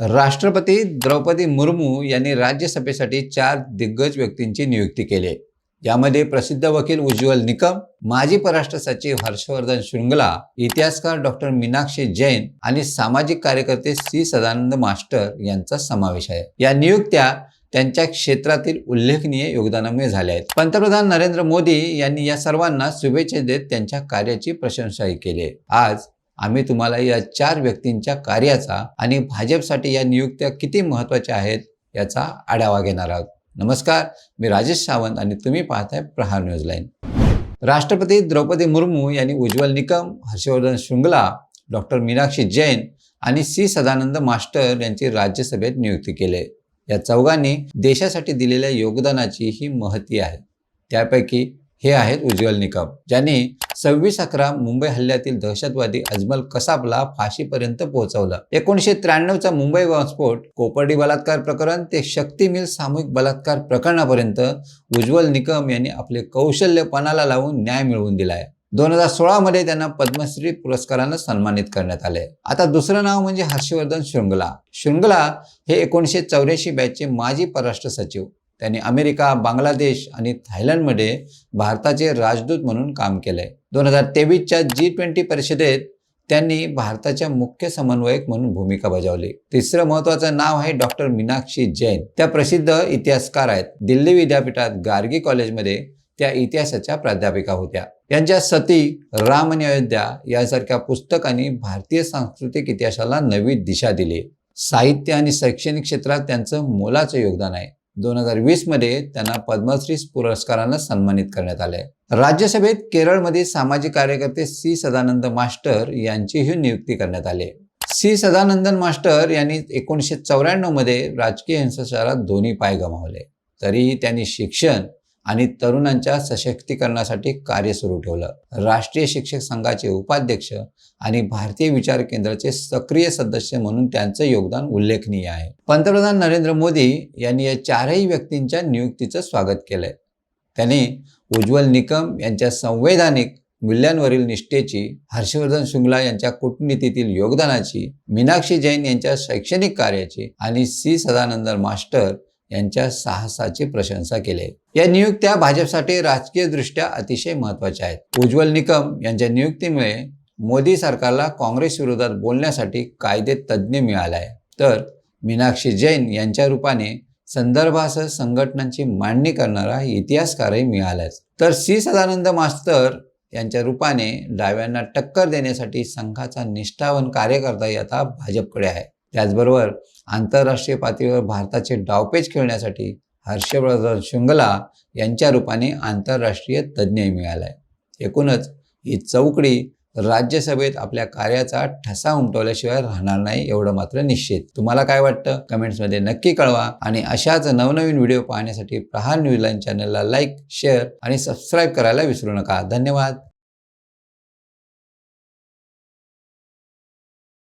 राष्ट्रपती द्रौपदी मुर्मू यांनी राज्यसभेसाठी चार दिग्गज व्यक्तींची नियुक्ती केली. आहे. यामध्ये प्रसिद्ध वकील उज्ज्वल निकम माजी परराष्ट्र सचिव हर्षवर्धन शृंगला इतिहासकार डॉक्टर मीनाक्षी जैन आणि सामाजिक कार्यकर्ते सी सदानंद मास्टर यांचा समावेश आहे. या नियुक्त्या त्यांच्या क्षेत्रातील उल्लेखनीय योगदानामुळे झाल्या आहेत. पंतप्रधान नरेंद्र मोदी यांनी या सर्वांना शुभेच्छा देत त्यांच्या कार्याची प्रशंसाही केली आहे. आज आम्ही तुम्हाला या चार व्यक्तींच्या कार्याचा आणि भाजपसाठी या नियुक्त्या किती महत्त्वाच्या आहेत याचा आढावा घेणार आहोत. नमस्कार मी राजेश सावंत आणि तुम्ही पाहताय प्रहार न्यूज लाईन. राष्ट्रपती द्रौपदी मुर्मू यांनी उज्ज्वल निकम हर्षवर्धन शृंगला डॉक्टर मीनाक्षी जैन आणि सी सदानंद मास्टर यांची राज्यसभेत नियुक्ती केली. आहे. या चौघांनी देशासाठी दिलेल्या योगदानाची ही महती आहे. त्यापैकी हे आहेत उज्ज्वल निकम ज्यांनी सव्वीस अकरा मुंबई हल्ल्यातील दहशतवादी अजमल कसाबला फाशीपर्यंत पोहोचवलं. एकोणीशे त्र्याण्णवचा मुंबई बॉम्बस्फोट कोपर्डी बलात्कार प्रकरण ते शक्ती मिल सामूहिक बलात्कार प्रकरणापर्यंत उज्ज्वल निकम यांनी आपले कौशल्य पणाला लावून न्याय मिळवून दिलाय. दोन हजार सोळा मध्ये त्यांना पद्मश्री पुरस्कारानं सन्मानित करण्यात आले. आता दुसरं नाव म्हणजे हर्षवर्धन शृंगला. शृंगला हे एकोणीसशे चौऱ्याऐंशी बॅचचे माजी परराष्ट्र सचिव. त्यांनी अमेरिका बांगलादेश आणि थायलंडमध्ये भारताचे राजदूत म्हणून काम केलंय. दोन हजार तेवीसच्या जी ट्वेंटी परिषदेत त्यांनी भारताच्या मुख्य समन्वयक म्हणून भूमिका बजावली. तिसरं महत्वाचं नाव आहे डॉक्टर मीनाक्षी जैन. त्या प्रसिद्ध इतिहासकार आहेत. दिल्ली विद्यापीठात गार्गी कॉलेजमध्ये त्या इतिहासाच्या प्राध्यापिका होत्या. यांच्या सती राम आणि अयोध्या यासारख्या पुस्तकांनी भारतीय सांस्कृतिक इतिहासाला नवी दिशा दिली. साहित्य आणि शैक्षणिक क्षेत्रात त्यांचं मोलाचं योगदान आहे. दोन हजार वीसमध्ये त्यांना पद्मश्री पुरस्कारानं सन्मानित करण्यात आले. राज्यसभेत केरळमध्ये सामाजिक कार्यकर्ते सी. सदानंद मास्टर यांचीही नियुक्ती करण्यात आली. सी. सदानंदन मास्टर यांनी एकोणीसशे चौऱ्याण्णवमध्ये राजकीय हिंसाचारात दोन्ही पाय गमावले. तरीही त्यांनी शिक्षण आणि तरुणांच्या सशक्तीकरणासाठी कार्य सुरू ठेवलं. राष्ट्रीय शिक्षक संघाचे उपाध्यक्ष आणि भारतीय विचार केंद्राचे सक्रिय सदस्य म्हणून त्यांचं योगदान उल्लेखनीय आहे. पंतप्रधान नरेंद्र मोदी यांनी या चारही व्यक्तींच्या नियुक्तीचं स्वागत केलंय. त्यांनी उज्ज्वल निकम यांच्या संवैधानिक मूल्यांवरील निष्ठेची हर्षवर्धन शुंगला यांच्या कूटनीतीतील योगदानाची मीनाक्षी जैन यांच्या शैक्षणिक कार्याची आणि सी सदानंद मास्टर यांच्या साहसाची प्रशंसा केली. या नियुक्त्या भाजपसाठी राजकीयदृष्ट्या अतिशय महत्त्वाच्या आहेत. उज्ज्वल निकम यांच्या नियुक्तीमुळे मोदी सरकारला काँग्रेस विरोधात बोलण्यासाठी कायदे तज्ज्ञ मिळालाय. तर मीनाक्षी जैन यांच्या रूपाने संदर्भासह संघटनांची मांडणी करणारा इतिहासकारही मिळालाच तर सी सदानंद मास्तर यांच्या रूपाने डाव्यांना टक्कर देण्यासाठी संघाचा निष्ठावन कार्यकर्ता आता भाजपकडे आहे. त्याचबरोबर आंतरराष्ट्रीय पातळीवर भारताचे डावपेच खेळण्यासाठी हर्षवर्धन शृंगला यांच्या रूपाने आंतरराष्ट्रीय तज्ज्ञही मिळालाय. एकूणच ही चौकडी राज्यसभेत आपल्या कार्याचा ठसा उमटवल्याशिवाय राहणार नाही एवढं मात्र निश्चित. तुम्हाला काय वाटतं? कमेंट्समध्ये नक्की कळवा आणि अशाच नवनवीन व्हिडिओ पाहण्यासाठी प्रहार न्यूजलाईन चॅनलला लाईक शेअर आणि सबस्क्राईब करायला विसरू नका. धन्यवाद.